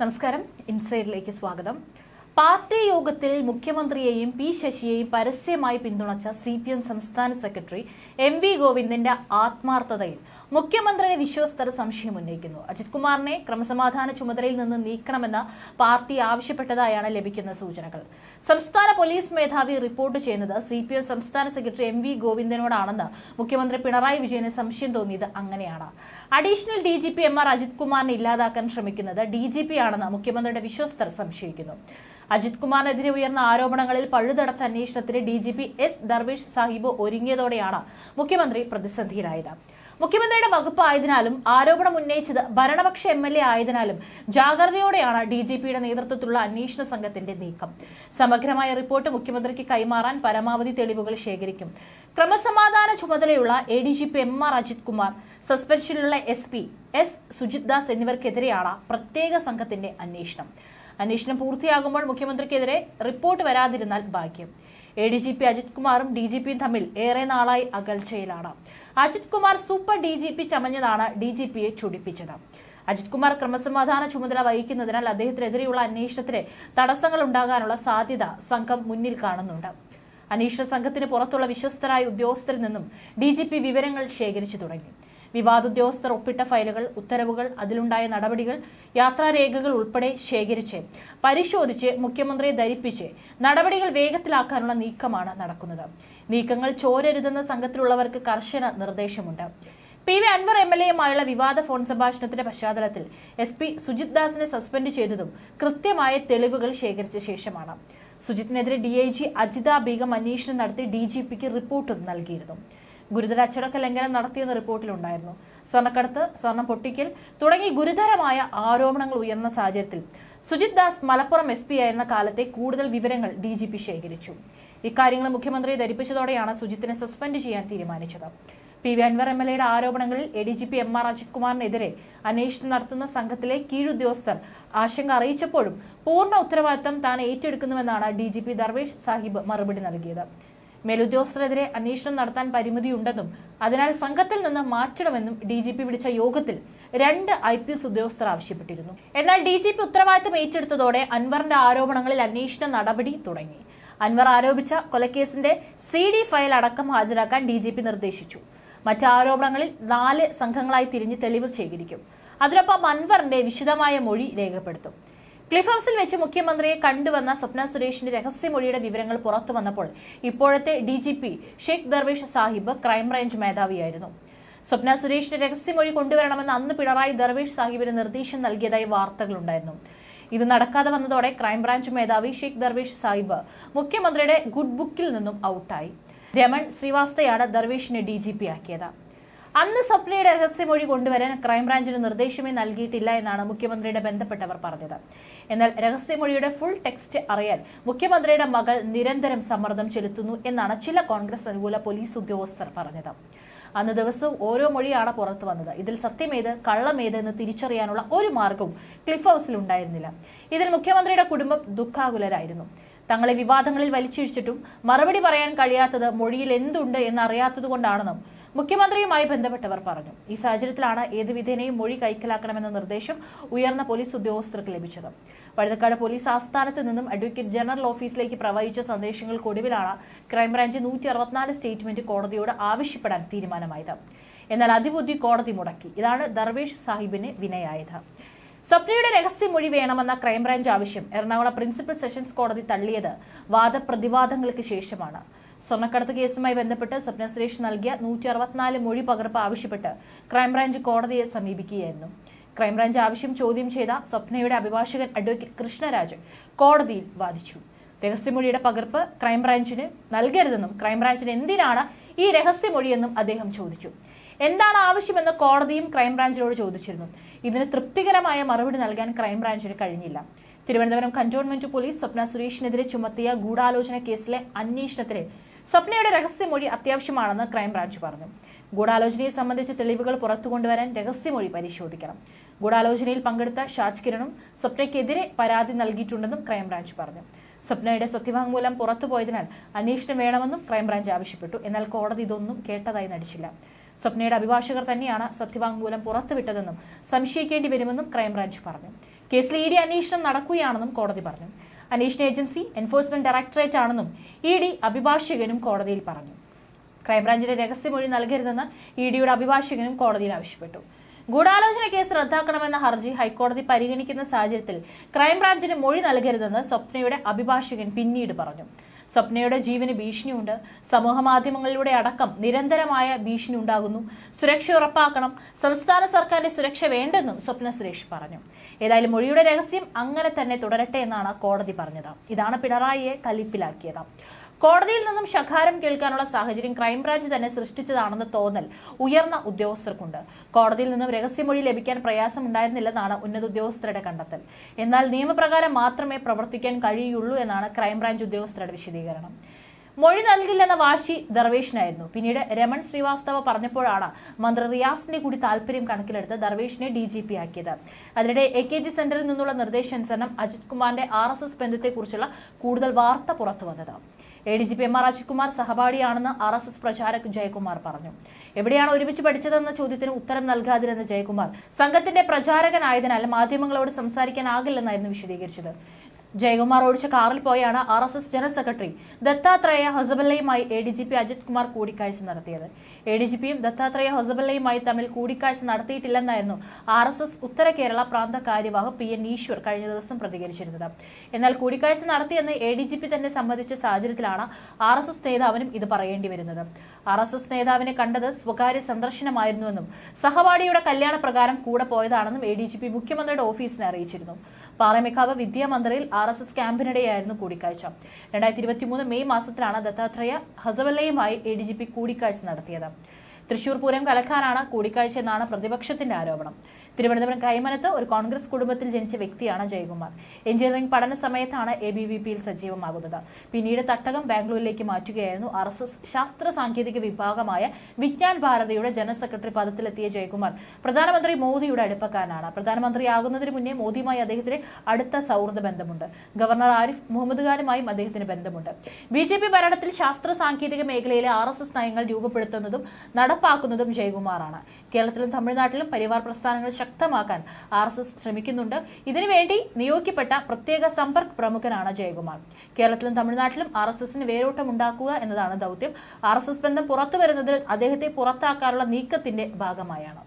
നമസ്കാരം. ഇൻസൈഡിലേക്ക് സ്വാഗതം. പാർട്ടി യോഗത്തിൽ മുഖ്യമന്ത്രിയെയും പി ശശിയെയും പരസ്യമായി പിന്തുണച്ച സി പി എം സംസ്ഥാന സെക്രട്ടറി എം വി ഗോവിന്ദന്റെ ആത്മാർത്ഥതയിൽ മുഖ്യമന്ത്രിയുടെ വിശ്വസ്തർ സംശയം ഉന്നയിക്കുന്നു. അജിത് കുമാറിനെ ക്രമസമാധാന ചുമതലയിൽ നിന്ന് നീക്കണമെന്ന് പാർട്ടി ആവശ്യപ്പെട്ടതായാണ് ലഭിക്കുന്ന സൂചനകൾ. സംസ്ഥാന പോലീസ് മേധാവി റിപ്പോർട്ട് ചെയ്യുന്നത് സി പി എം സംസ്ഥാന സെക്രട്ടറി എം വി ഗോവിന്ദനോടാണെന്ന് മുഖ്യമന്ത്രി പിണറായി വിജയന് സംശയം തോന്നിയത് അങ്ങനെയാണ്. Additional D G P M R Ajith കുമാറിനെ ഇല്ലാതാക്കാൻ ശ്രമിക്കുന്നത് ഡി ജി പി ആണെന്ന് മുഖ്യമന്ത്രിയുടെ വിശ്വസ്തർ സംശയിക്കുന്നു. അജിത് കുമാറിനെതിരെ ഉയർന്ന ആരോപണങ്ങളിൽ പഴുതടച്ച അന്വേഷണത്തിന് D G P S Darvesh Sahib ഒരുങ്ങിയതോടെയാണ് മുഖ്യമന്ത്രി പ്രതിസന്ധിയിലായത്. മുഖ്യമന്ത്രിയുടെ വകുപ്പ് ആയതിനാലും ആരോപണം ഉന്നയിച്ചത് ഭരണപക്ഷ എം എൽ എ ആയതിനാലും ജാഗ്രതയോടെയാണ് ഡി ജി പിയുടെ നേതൃത്വത്തിലുള്ള അന്വേഷണ സംഘത്തിന്റെ നീക്കം. സമഗ്രമായ റിപ്പോർട്ട് മുഖ്യമന്ത്രിക്ക് കൈമാറാൻ പരമാവധി തെളിവുകൾ ശേഖരിക്കും. ക്രമസമാധാന ചുമതലയുള്ള A D G P M R Ajith Kumar സസ്പെൻഷനിലുള്ള S P S Sujith Das എന്നിവർക്കെതിരെയാണ് പ്രത്യേക സംഘത്തിന്റെ അന്വേഷണം. അന്വേഷണം പൂർത്തിയാകുമ്പോൾ മുഖ്യമന്ത്രിക്കെതിരെ റിപ്പോർട്ട് വരാതിരുന്നാൽ ഭാഗ്യം. A D G P Ajith കുമാറും ഡി ജി പിയും തമ്മിൽ ഏറെ നാളായി അകൽച്ചയിലാണ്. Ajith Kumar super D G P ചമഞ്ഞതാണ് D G പിയെ ചൊടിപ്പിച്ചത്. അജിത് കുമാർ ക്രമസമാധാന ചുമതല വഹിക്കുന്നതിനാൽ അദ്ദേഹത്തിനെതിരെയുള്ള അന്വേഷണത്തിന് തടസ്സങ്ങൾ ഉണ്ടാകാനുള്ള സാധ്യത സംഘം മുന്നിൽ കാണുന്നുണ്ട്. അന്വേഷണ സംഘത്തിന് പുറത്തുള്ള വിശ്വസ്തരായ ഉദ്യോഗസ്ഥരിൽ നിന്നും ഡി വിവരങ്ങൾ ശേഖരിച്ചു തുടങ്ങി. വിവാദോദ്യോഗസ്ഥർ ഒപ്പിട്ട ഫയലുകൾ ഉത്തരവുകൾ അതിലുണ്ടായ നടപടികൾ യാത്രാരേഖകൾ ഉൾപ്പെടെ ശേഖരിച്ച് പരിശോധിച്ച് മുഖ്യമന്ത്രിയെ ധരിപ്പിച്ച് നടപടികൾ വേഗത്തിലാക്കാനുള്ള നീക്കമാണ് നടക്കുന്നത്. നീക്കങ്ങൾ ചോരരുതെന്ന സംഘത്തിലുള്ളവർക്ക് കർശന നിർദ്ദേശമുണ്ട്. P V Anvar M L എയുമായുള്ള വിവാദ ഫോൺ സംഭാഷണത്തിന്റെ പശ്ചാത്തലത്തിൽ എസ് പി സുജിത് ദാസിനെ സസ്പെൻഡ് ചെയ്തതും കൃത്യമായ തെളിവുകൾ ശേഖരിച്ച ശേഷമാണ്. സുജിത്തിനെതിരെ D I G Ajitha Begum അന്വേഷണം നടത്തി ഡി ജി പിക്ക് റിപ്പോർട്ടും നൽകിയിരുന്നു. ഗുരുതര അച്ചടക്ക ലംഘനം നടത്തിയെന്ന റിപ്പോർട്ടിലുണ്ടായിരുന്നു. സ്വർണക്കടത്ത് സ്വർണം പൊട്ടിക്കൽ തുടങ്ങി ഗുരുതരമായ ആരോപണങ്ങൾ ഉയർന്ന സാഹചര്യത്തിൽ സുജിത് ദാസ് മലപ്പുറം എസ് പി ആയിരുന്ന കാലത്തെ കൂടുതൽ വിവരങ്ങൾ ഡി ജി പി ശേഖരിച്ചു. ഇക്കാര്യങ്ങൾ മുഖ്യമന്ത്രിയെ ധരിപ്പിച്ചതോടെയാണ് സുജിത്തിനെ സസ്പെൻഡ് ചെയ്യാൻ തീരുമാനിച്ചത്. P V Anvar M L എയുടെ ആരോപണങ്ങളിൽ A D G P M R Ajith കുമാറിനെതിരെ അന്വേഷണം നടത്തുന്ന സംഘത്തിലെ കീഴുദ്യോഗസ്ഥർ ആശങ്ക അറിയിച്ചപ്പോഴും പൂർണ ഉത്തരവാദിത്തം താൻ ഏറ്റെടുക്കുന്നുവെന്നാണ് D G P Darvesh Saheb മറുപടി നൽകിയത്. മേലുദ്യോഗസ്ഥരെതിരെ അന്വേഷണം നടത്താൻ പരിമിതിയുണ്ടെന്നും അതിനാൽ സംഘത്തിൽ നിന്ന് മാറ്റണമെന്നും ഡി ജി പി വിളിച്ച യോഗത്തിൽ രണ്ട് ഐ പി എസ് ഉദ്യോഗസ്ഥർ ആവശ്യപ്പെട്ടിരുന്നു. എന്നാൽ ഡി ജി പി ഉത്തരവാദിത്തം ഏറ്റെടുത്തതോടെ അൻവറിന്റെ ആരോപണങ്ങളിൽ അന്വേഷണ നടപടി തുടങ്ങി. അൻവർ ആരോപിച്ച കൊലക്കേസിന്റെ സി ഡി ഫയൽ അടക്കം ഹാജരാക്കാൻ ഡി ജി പി നിർദ്ദേശിച്ചു. മറ്റ് ആരോപണങ്ങളിൽ നാല് സംഘങ്ങളായി തിരിഞ്ഞ് തെളിവ് ശേഖരിക്കും. അതിനൊപ്പം അൻവറിന്റെ വിശദമായ മൊഴി രേഖപ്പെടുത്തും. ക്ലിഫ് ഹൗസിൽ വെച്ച് മുഖ്യമന്ത്രിയെ കണ്ടുവന്ന സ്വപ്ന സുരേഷിന്റെ രഹസ്യമൊഴിയുടെ വിവരങ്ങൾ പുറത്തു വന്നപ്പോൾ ഇപ്പോഴത്തെ D G P Shaikh Darvesh Saheb crime branch മേധാവിയായിരുന്നു. Swapna സുരേഷിന്റെ രഹസ്യമൊഴി കൊണ്ടുവരണമെന്ന് അന്ന് പിണറായി ദർവേഷ് സാഹിബിന് നിർദ്ദേശം നൽകിയതായി വാർത്തകളുണ്ടായിരുന്നു. ഇത് നടക്കാതെ വന്നതോടെ ക്രൈംബ്രാഞ്ച് മേധാവി ഷെയ്ഖ് ദർവേഷ് സാഹിബ് മുഖ്യമന്ത്രിയുടെ ഗുഡ് ബുക്കിൽ നിന്നും ഔട്ടായി. രമൺ ശ്രീവാസ്തയാണ് ദർവേഷിനെ ഡി ജി പി ആക്കിയത്. അന്ന് സ്വപ്നയുടെ രഹസ്യമൊഴി കൊണ്ടുവരാൻ ക്രൈംബ്രാഞ്ചിന് നിർദ്ദേശമേ നൽകിയിട്ടില്ല എന്നാണ് മുഖ്യമന്ത്രിയുടെ ബന്ധപ്പെട്ടവർ പറഞ്ഞത്. എന്നാൽ രഹസ്യമൊഴിയുടെ ഫുൾ ടെക്സ്റ്റ് അറിയാൻ മുഖ്യമന്ത്രിയുടെ മകൾ നിരന്തരം സമ്മർദ്ദം ചെലുത്തുന്നു എന്നാണ് ചില കോൺഗ്രസ് അനുകൂല പോലീസ് ഉദ്യോഗസ്ഥർ പറഞ്ഞത്. അന്ന് ദിവസവും ഓരോ മൊഴിയാണ് പുറത്തു വന്നത്. ഇതിൽ സത്യമേത് കള്ളമേത് എന്ന് തിരിച്ചറിയാനുള്ള ഒരു മാർഗവും ക്ലിഫ് ഹൗസിൽ ഉണ്ടായിരുന്നില്ല. ഇതിൽ മുഖ്യമന്ത്രിയുടെ കുടുംബം ദുഃഖാകുലരായിരുന്നു. തങ്ങളെ വിവാദങ്ങളിൽ വലിച്ചിഴിച്ചിട്ടും മറുപടി പറയാൻ കഴിയാത്തത് മൊഴിയിൽ എന്തുണ്ട് എന്ന് അറിയാത്തതുകൊണ്ടാണെന്നും മുഖ്യമന്ത്രിയുമായി ബന്ധപ്പെട്ടവർ പറഞ്ഞു. ഈ സാഹചര്യത്തിലാണ് ഏത് വിധേനയും മൊഴി കൈക്കലാക്കണമെന്ന നിർദ്ദേശം ഉയർന്ന പോലീസ് ഉദ്യോഗസ്ഥർക്ക് ലഭിച്ചത്. വഴുതക്കാട് പോലീസ് ആസ്ഥാനത്ത് നിന്നും അഡ്വക്കേറ്റ് ജനറൽ ഓഫീസിലേക്ക് പ്രവഹിച്ച സന്ദേശങ്ങൾക്കൊടുവിലാണ് ക്രൈംബ്രാഞ്ച് നൂറ്റി അറുപത്തിനാല് സ്റ്റേറ്റ്മെന്റ് കോടതിയോട് ആവശ്യപ്പെടാൻ തീരുമാനമായത്. എന്നാൽ അതിബുദ്ധി കോടതി മുടക്കി. ഇതാണ് ദർവേഷ് സാഹിബിന് വിനയായത്. സ്വപ്നയുടെ രഹസ്യമൊഴി വേണമെന്ന ക്രൈംബ്രാഞ്ച് ആവശ്യം എറണാകുളം പ്രിൻസിപ്പൽ സെഷൻസ് കോടതി തള്ളിയത് വാദപ്രതിവാദങ്ങൾക്ക് ശേഷമാണ്. സ്വർണക്കടത്ത് കേസുമായി ബന്ധപ്പെട്ട് സ്വപ്ന സുരേഷ് നൽകിയ നൂറ്റി അറുപത്തിനാല് മൊഴി പകർപ്പ് ആവശ്യപ്പെട്ട് ക്രൈംബ്രാഞ്ച് കോടതിയെ സമീപിക്കുകയായിരുന്നു. ക്രൈംബ്രാഞ്ച് ആവശ്യം ചോദ്യം ചെയ്ത സ്വപ്നയുടെ അഭിഭാഷകൻ അഡ്വക്കേറ്റ് കൃഷ്ണരാജ് കോടതിയിൽ വാദിച്ചു. രഹസ്യമൊഴിയുടെ പകർപ്പ് ക്രൈംബ്രാഞ്ചിന് നൽകരുതെന്നും ക്രൈംബ്രാഞ്ചിന് എന്തിനാണ് ഈ രഹസ്യമൊഴിയെന്നും അദ്ദേഹം ചോദിച്ചു. എന്താണ് ആവശ്യമെന്ന് കോടതിയും ക്രൈംബ്രാഞ്ചിനോട് ചോദിച്ചിരുന്നു. ഇതിന് തൃപ്തികരമായ മറുപടി നൽകാൻ ക്രൈംബ്രാഞ്ചിന് കഴിഞ്ഞില്ല. തിരുവനന്തപുരം കന്റോൺമെന്റ് പോലീസ് സ്വപ്ന സുരേഷിനെതിരെ ചുമത്തിയ ഗൂഢാലോചന കേസിലെ അന്വേഷണത്തിന് സ്വപ്നയുടെ രഹസ്യമൊഴി അത്യാവശ്യമാണെന്ന് ക്രൈംബ്രാഞ്ച് പറഞ്ഞു. ഗൂഢാലോചനയെ സംബന്ധിച്ച തെളിവുകൾ പുറത്തു കൊണ്ടുവരാൻ രഹസ്യമൊഴി പരിശോധിക്കണം. ഗൂഢാലോചനയിൽ പങ്കെടുത്ത ഷാജ് കിരണും സ്വപ്നയ്ക്കെതിരെ പരാതി നൽകിയിട്ടുണ്ടെന്നും ക്രൈംബ്രാഞ്ച് പറഞ്ഞു. സ്വപ്നയുടെ സത്യവാങ്മൂലം പുറത്തുപോയതിനാൽ അന്വേഷണം വേണമെന്നും ക്രൈംബ്രാഞ്ച് ആവശ്യപ്പെട്ടു. എന്നാൽ കോടതി ഇതൊന്നും കേട്ടതായി നടിച്ചില്ല. സ്വപ്നയുടെ അഭിഭാഷകർ തന്നെയാണ് സത്യവാങ്മൂലം പുറത്തുവിട്ടതെന്നും സംശയിക്കേണ്ടി വരുമെന്നും ക്രൈംബ്രാഞ്ച് പറഞ്ഞു. കേസിൽ ഇ ഡി അന്വേഷണം നടക്കുകയാണെന്നും കോടതി പറഞ്ഞു. അന്വേഷണ ഏജൻസി എൻഫോഴ്സ്മെന്റ് ഡയറക്ടറേറ്റ് ആണെന്നും ഇ ഡി അഭിഭാഷകനും കോടതിയിൽ പറഞ്ഞു. ക്രൈംബ്രാഞ്ചിന്റെ രഹസ്യമൊഴി നൽകരുതെന്ന് ഇ ഡിയുടെ അഭിഭാഷകനും കോടതിയിൽ ആവശ്യപ്പെട്ടു. ഗൂഢാലോചന കേസ് റദ്ദാക്കണമെന്ന ഹർജി ഹൈക്കോടതി പരിഗണിക്കുന്ന സാഹചര്യത്തിൽ ക്രൈംബ്രാഞ്ചിന് മൊഴി നൽകരുതെന്ന് സ്വപ്നയുടെ അഭിഭാഷകൻ പിന്നീട് പറഞ്ഞു. സ്വപ്നയുടെ ജീവന് ഭീഷണിയുണ്ട്. സമൂഹ മാധ്യമങ്ങളിലൂടെ അടക്കം നിരന്തരമായ ഭീഷണി ഉണ്ടാകുന്നു സുരക്ഷ ഉറപ്പാക്കണം. സംസ്ഥാന സർക്കാരിന്റെ സുരക്ഷ വേണ്ടെന്നും സ്വപ്ന സുരേഷ് പറഞ്ഞു. ഏതായാലും മൊഴിയുടെ രഹസ്യം അങ്ങനെ തന്നെ തുടരട്ടെ എന്നാണ് കോടതി പറഞ്ഞത്. ഇതാണ് പിണറായിയെ കലിപ്പിലാക്കിയത്. കോടതിയിൽ നിന്നും ശകാരം കേൾക്കാനുള്ള സാഹചര്യം ക്രൈംബ്രാഞ്ച് തന്നെ സൃഷ്ടിച്ചതാണെന്ന് തോന്നൽ ഉയർന്ന ഉദ്യോഗസ്ഥർക്കുണ്ട്. കോടതിയിൽ നിന്നും രഹസ്യമൊഴി ലഭിക്കാൻ പ്രയാസമുണ്ടായിരുന്നില്ലെന്നാണ് ഉന്നത ഉദ്യോഗസ്ഥരുടെ കണ്ടെത്തൽ. എന്നാൽ നിയമപ്രകാരം മാത്രമേ പ്രവർത്തിക്കാൻ കഴിയുള്ളൂ എന്നാണ് ക്രൈംബ്രാഞ്ച് ഉദ്യോഗസ്ഥരുടെ വിശദീകരണം. മൊഴി നൽകില്ലെന്ന വാശി ദർവേഷിനായിരുന്നു. പിന്നീട് രമൺ ശ്രീവാസ്തവ പറഞ്ഞപ്പോഴാണ് മന്ത്രി റിയാസിന്റെ കൂടി താല്പര്യം കണക്കിലെടുത്ത് ദർവേഷിനെ ഡി ജി പി ആക്കിയത്. അതിനിടെ എ കെ ജി സെന്ററിൽ നിന്നുള്ള നിർദ്ദേശാനുസരണം അജിത് കുമാറിന്റെ ആർ എസ് എസ് ബന്ധത്തെക്കുറിച്ചുള്ള കൂടുതൽ വാർത്ത പുറത്തു വന്നത് A D G P M R Ajithkumar സഹപാഠിയാണെന്ന് R S S പ്രചാരക് ജയകുമാർ പറഞ്ഞു. എവിടെയാണ് ഒരുമിച്ച് പഠിച്ചതെന്ന ചോദ്യത്തിന് ഉത്തരം നൽകാതിരുന്ന ജയകുമാർ? സംഘത്തിന്റെ പ്രചാരകനായതിനാൽ മാധ്യമങ്ങളോട് സംസാരിക്കാനാകില്ലെന്നായിരുന്നു വിശദീകരിച്ചത്. ജയകുമാർ ഓടിച്ച കാറിൽ പോയാണ് R S S general secretary Dattatreya ഹസബല്ലയുമായി A D G P Ajith Kumar കൂടിക്കാഴ്ച നടത്തിയത്. എ ഡി ജി പിയും ദത്താത്രേയ ഹസബല്ലയുമായി തമ്മിൽ കൂടിക്കാഴ്ച നടത്തിയിട്ടില്ലെന്നായിരുന്നു ആർ എസ് എസ് ഉത്തര കേരള പ്രാന്ത കാര്യവാഹ് പി എൻ ഈശ്വർ കഴിഞ്ഞ ദിവസം പ്രതികരിച്ചിരുന്നത്. എന്നാൽ കൂടിക്കാഴ്ച നടത്തിയെന്ന് എ ഡി ജി പി തന്നെ സംബന്ധിച്ച സാഹചര്യത്തിലാണ് ആർ എസ് എസ് നേതാവിനും ഇത് പറയേണ്ടി വരുന്നത്. ആർ എസ് എസ് നേതാവിനെ കണ്ടത് സ്വകാര്യ സന്ദർശനമായിരുന്നുവെന്നും സഹപാഠിയുടെ കല്യാണ പ്രകാരം കൂടെ പോയതാണെന്നും എ ഡി ജി പി മുഖ്യമന്ത്രിയുടെ ഓഫീസിനെ അറിയിച്ചിരുന്നു. പാറമേക്കാവ് വിദ്യാമന്ദിറിൽ ആർ എസ് എസ് ക്യാമ്പിനിടെയായിരുന്നു കൂടിക്കാഴ്ച. രണ്ടായിരത്തി ഇരുപത്തിമൂന്ന് മെയ് മാസത്തിലാണ് ദത്താത്രേയ ഹസവല്ലയുമായി എ ഡി ജി പി കൂടിക്കാഴ്ച നടത്തിയത്. തൃശൂർ പൂരം കലക്കാനാണ് കൂടിക്കാഴ്ച എന്നാണ് പ്രതിപക്ഷത്തിന്റെ ആരോപണം. തിരുവനന്തപുരം കൈമനത്ത് ഒരു കോൺഗ്രസ് കുടുംബത്തിൽ ജനിച്ച വ്യക്തിയാണ് ജയകുമാർ. എഞ്ചിനീയറിംഗ് പഠന സമയത്താണ് എ ബി വി പിയിൽ സജീവമാകുന്നത്. പിന്നീട് തട്ടകം ബാംഗ്ലൂരിലേക്ക് മാറ്റുകയായിരുന്നു ആർ എസ് എസ് ശാസ്ത്ര സാങ്കേതിക വിഭാഗമായ വിജ്ഞാൻ ഭാരതിയുടെ ജനറൽ സെക്രട്ടറി പദത്തിലെത്തിയ ജയകുമാർ. പ്രധാനമന്ത്രി മോദിയുടെ അടുപ്പക്കാരനാണ്. പ്രധാനമന്ത്രിയാകുന്നതിന് മുന്നേ മോദിയുമായി അദ്ദേഹത്തിന് അടുത്ത സൗഹൃദ ബന്ധമുണ്ട്. ഗവർണർ ആരിഫ് മുഹമ്മദ് ഖാനുമായും അദ്ദേഹത്തിന് ബന്ധമുണ്ട്. ബി ജെ പി ഭരണത്തിൽ ശാസ്ത്ര സാങ്കേതിക മേഖലയിലെ ആർ എസ് എസ് നയങ്ങൾ രൂപപ്പെടുത്തുന്നതും നടപ്പാക്കുന്നതും ജയകുമാറാണ്. കേരളത്തിലും തമിഴ്നാട്ടിലും പരിവാർ പ്രസ്ഥാനങ്ങൾ ശക്തമാക്കാൻ ആർ എസ് എസ് ശ്രമിക്കുന്നുണ്ട്. ഇതിനുവേണ്ടി നിയോഗിക്കപ്പെട്ട പ്രത്യേക സമ്പർക്ക് പ്രമുഖനാണ് ജയകുമാർ. കേരളത്തിലും തമിഴ്നാട്ടിലും ആർ എസ് എസിന് വേരോട്ടമുണ്ടാക്കുക എന്നതാണ് ദൗത്യം. ആർ എസ് എസ് ബന്ധം പുറത്തുവരുന്നത് അദ്ദേഹത്തെ പുറത്താക്കാനുള്ള നീക്കത്തിന്റെ ഭാഗമായാണ്.